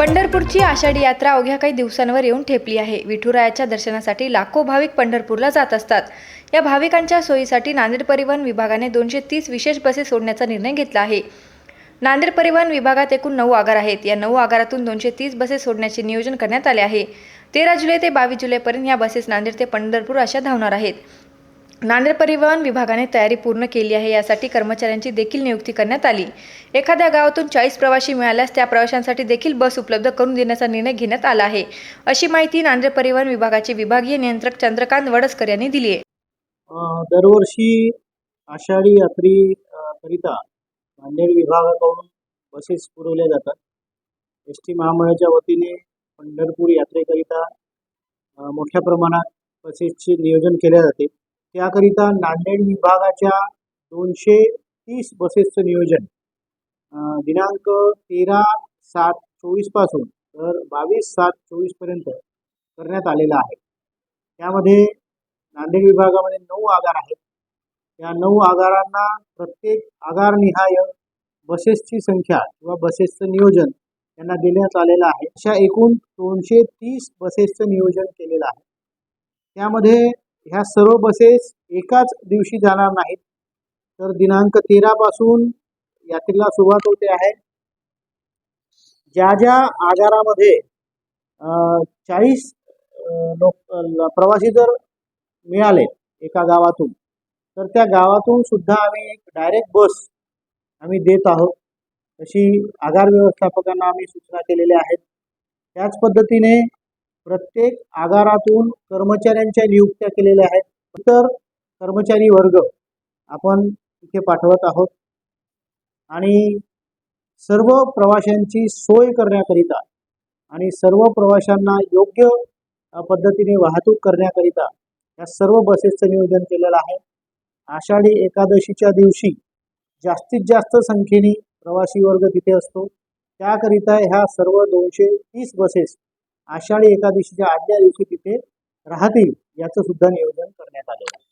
पंढरपूरची आषाढी यात्रा अवघ्या काही दिवसांवर येऊन ठेपली आहे. विठुरायाच्या दर्शनासाठी लाखो भाविक पंढरपूरला जात असतात. या भाविकांच्या सोयीसाठी नांदेड परिवहन विभागाने दोनशे तीस विशेष बसेस सोडण्याचा निर्णय घेतला आहे. नांदेड परिवहन विभागात एकूण नऊ आगार आहेत. या नऊ आगारातून दोनशे तीस बसेस सोडण्याचे नियोजन करण्यात आले आहे. तेरा जुलै ते बावीस जुलैपर्यंत या बसेस नांदेड ते पंढरपूर अशा धावणार आहेत. नांदेड परिवहन विभागाने तयारी पूर्ण केली आहे. यासाठी कर्मचाऱ्यांची देखील नियुक्ती करण्यात आली. एखाद्या गावातून चाळीस प्रवासी मिळाल्यास त्या प्रवाशांसाठी देखील बस उपलब्ध करून देण्याचा निर्णय घेण्यात आला आहे. अशी माहिती नांदेड परिवहन विभागाचे विभागीय नियंत्रक चंद्रकांत वडसकर यांनी दिली आहे. दरवर्षी आषाढी यात्री करिता नांदेड विभागाकडून बसेस पुरवल्या जातात. एस टी महामंडळाच्या वतीने पंढरपूर यात्रेकरिता मोठ्या प्रमाणात बसेसचे नियोजन केले जाते. त्याकरिता नांदेड विभागाच्या दोनशे तीस बसेसचं नियोजन. दिनांक तेरा सात चोवीसपासून तर बावीस सात चोवीसपर्यंत करण्यात आलेलं आहे. त्यामध्ये नांदेड विभागामध्ये नऊ आगार आहेत. या नऊ आगारांना प्रत्येक आगारनिहाय बसेसची संख्या किंवा बसेसचं नियोजन त्यांना देण्यात आलेलं आहे. अशा एकूण दोनशे तीस बसेसचं नियोजन केलेलं आहे. त्यामध्ये ह्या सर्व बसेस एकाच दिवशी जाणार नाहीत. तर दिनांक तेरापासून यात्रेला सुरुवात होते आहे. ज्या ज्या आगारामध्ये चाळीस लोक प्रवासी जर मिळाले एका गावातून तर त्या गावातून सुद्धा आम्ही एक डायरेक्ट बस आम्ही देत आहोत. तशी आगार व्यवस्थापकांना आम्ही सूचना केलेल्या आहेत. त्याच पद्धतीने प्रत्येक आगारातून कर्मचाऱ्यांच्या नियुक्त्या केलेल्या आहेत. इतर कर्मचारी वर्ग आपण तिथे पाठवत आहोत. आणि सर्व प्रवाशांची सोय करण्याकरिता आणि सर्व प्रवाशांना योग्य पद्धतीने वाहतूक करण्याकरिता या सर्व बसेसचं नियोजन केलेलं आहे. आषाढी एकादशीच्या दिवशी जास्तीत जास्त संख्येने प्रवासी वर्ग तिथे असतो. त्याकरिता ह्या सर्व दोनशे तीस बसेस आषाढी एकादशीच्या आदल्या दिवशी तिथे राहतील याचं सुद्धा नियोजन करण्यात आलेलं आहे.